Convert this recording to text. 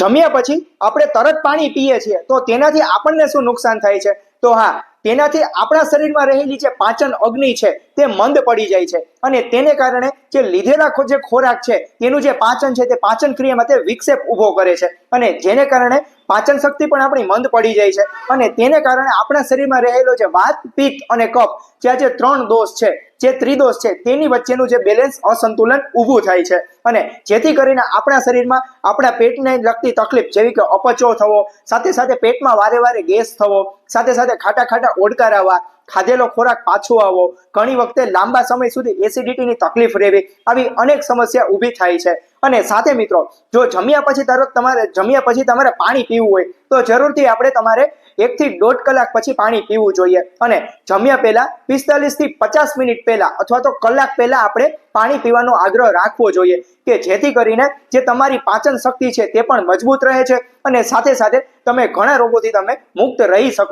જમ્યા પછી આપણે તરત પાણી પીએ છીએ. તો તેનાથી આપણને શું નુકસાન થાય છે? તો હા, તેનાથી આપણા શરીરમાં રહેલી જે પાચન અગ્નિ છે, તે મંદ પડી જાય છે. અને તેને કારણે જે લીધેલા જે ખોરાક છે, તેનું જે પાચન છે, તે પાચન ક્રિયામાં તે વિક્ષેપ ઊભો કરે છે. અને જેને કારણે પાચન શક્તિ પણ આપણી મંદ પડી જાય છે. અને તેને કારણે આપણા શરીરમાં રહેલો જે વાત પિત્ત અને કફ, જે આ જે ત્રણ દોષ છે જે ત્રિદોષ છે, તેની વચ્ચેનું જે બેલેન્સ અસંતુલન ઊભું થાય છે. અને જેથી કરીને આપણા શરીરમાં આપણા પેટને લગતી તકલીફ જેવી કે અપચો થવો, સાથે સાથે પેટમાં વારે વારે ગેસ થવો, સાથે સાથે ખાટા ખાટા ઓડકાર આવવા, ખાધેલો ખોરાક પાછો આવવો, ઘણી વખતે લાંબા સમય સુધી એસિડિટીની તકલીફ રહેવી, આવી અનેક સમસ્યા ઊભી થાય છે. અને સાથે મિત્રો, જો જમ્યા પછી તરત તમારે જમ્યા પછી તમારે પાણી પીવું હોય, તો જરૂરથી આપણે તમારે એકથી દોઢ કલાક પછી પાણી પીવું જોઈએ. અને જમ્યા પહેલા પિસ્તાલીસથી પચાસ મિનિટ પહેલા અથવા તો કલાક પહેલા આપણે પાણી પીવાનો આગ્રહ રાખવો જોઈએ કે જેથી કરીને જે તમારી પાચન શક્તિ છે તે પણ મજબૂત રહે છે અને સાથે સાથે તમે ઘણા રોગોથી તમે મુક્ત રહી શકો